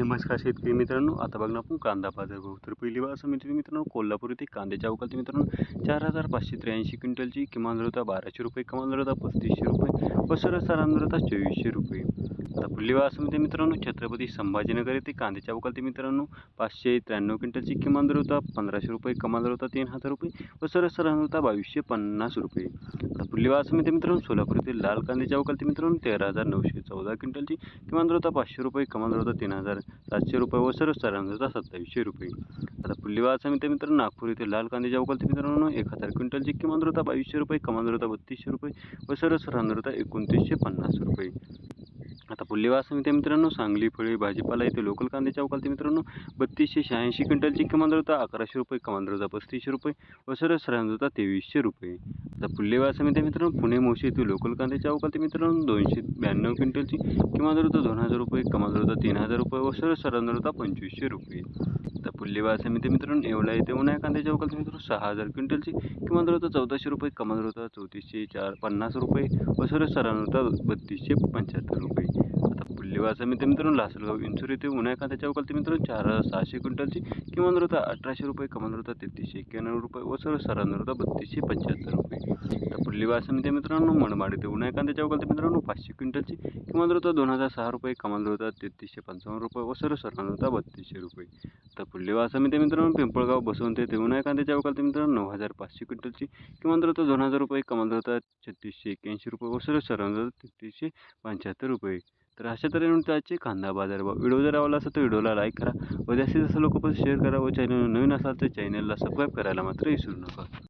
नमस्कार शेतकरी मित्रांनो आता बघणार आपण कांदा बाजार भाव तर पहिली बार असं मित्र मित्रांनो कोल्हापूर येथे कांद्याच्या अवकाळी मित्रांनो चार हजार पाचशे त्र्याऐंशी क्विंटलची किमान दरता बाराशे रुपये कमाल होता पस्तीसशे रुपये व सरसरान दरता चोवीसशे रुपये. आता पुढली बार असं मित्रांनो छत्रपती संभाजीनगर येथे कांद्याच्या अवकाळी मित्रांनो पाचशे त्र्याण्णव क्विंटलची किमान दर होता पंधराशे रुपये कमाल दर होता तीन हजार रुपये व सरसरण होता बावीसशे पन्नास रुपये. आता पुढली बार असं मित्रांनो सोलापूर येथे लाल कांद्याच्या वकालती मित्रांनो तेरा हजार नऊशे चौदा क्विंटलची किमान दर होता पाचशे रुपये कमाल दर होता तीन हजार सातशे रुपये व सर्व होता सत्तावीसशे रुपये. आता पुढली वाचा मित्र मित्रांनो नागपूर येथे लाल कांद्याच्या वकालती मित्रांनो एक हजार क्विंटलची किमान दर होता बावीसशे रुपये कमाल दर होता बत्तीसशे रुपये व सर्व सरांदर होता एकोणतीसशे पन्नास रुपये. आता पुल्ले वाचा मित्र मित्रांनो सांगली फळे भाजीपाला येथे लोकल कांद्याच्या ते मित्रांनो बत्तीसशे शहाऐंशी क्विंटलची किमान दर होता अकराशे रुपये कमान दर होता पस्तीसशे रुपये व सर्व सरांज होता तेवीसशे रुपये. आता पुल्लेवा वाचा मित्र मित्रांनो पुणे मोशी येथील लोकल कांद्याच्या अवकाळी मित्रांनो दोनशे ब्याण्णव क्विंटलची किमान दर होता दोन हजार रुपये कमाल दर होता तीन हजार रुपये व सर्व सरांदर होता पंचवीसशे रुपये. आता पुल्लेवा समिती मित्र मित्रांनो एवढा येते उन्हाळ्या कांद्याच्या अवकाळी मित्रांनो सहा हजार क्विंटलची किमान दर होता चौदाशे रुपये कमाल दर होता चौतीसशे चार पन्नास रुपये व सर्व सरांदर होता बत्तीसशे पंच्याहत्तर रुपये. आता पुढली वाचा मित्र मित्रांनो लासलगाव इंचूर येथे उन्हाळ्या कांद्याच्या अवकाळी मित्रांनो चार सहाशे क्विंटलची किमान दर होता अठराशे रुपये कमान होता तेहतीसशे एक्क्याण्णव रुपये व सर्व सरांदर होता बत्तीसशे पंच्याहत्तर रुपये. तर पुढली वाचा ते मित्रांनो मनमाड येथे उन्हा कांद्याच्या अवकाळी मित्रांनो पाचशे क्विंटलची किमान दर होता दोन हजार सहा रुपये कमान दर होता तेहतीसशे पंचावन्न रुपये व सर्व सरांदर होता बत्तीसशे रुपये. तर पुढली वाचा ते मित्रांनो पिंपळगाव बसवंत येथे उन्हाळ्या कांद्याच्या अवकाळी मित्रांनो नऊ हजार पाचशे क्विंटलची किमान दर होता दोन हजार रुपये कमान दर होता छत्तीसशे एक्क्याऐंशी रुपये व सर्व सरांदर तेहतीसशे पंच्याहत्तर रुपये. तर अशा तऱ्हेने त्याचे कांदा बाजार भाव. व्हिडिओ जर आवडला असेल तर व्हिडिओला लाईक करा. व जास्तीत जास्त लोक शेअर करा व चॅनल नवीन असाल तर चॅनलला सबस्क्राईब करायला मात्र विसरू नका.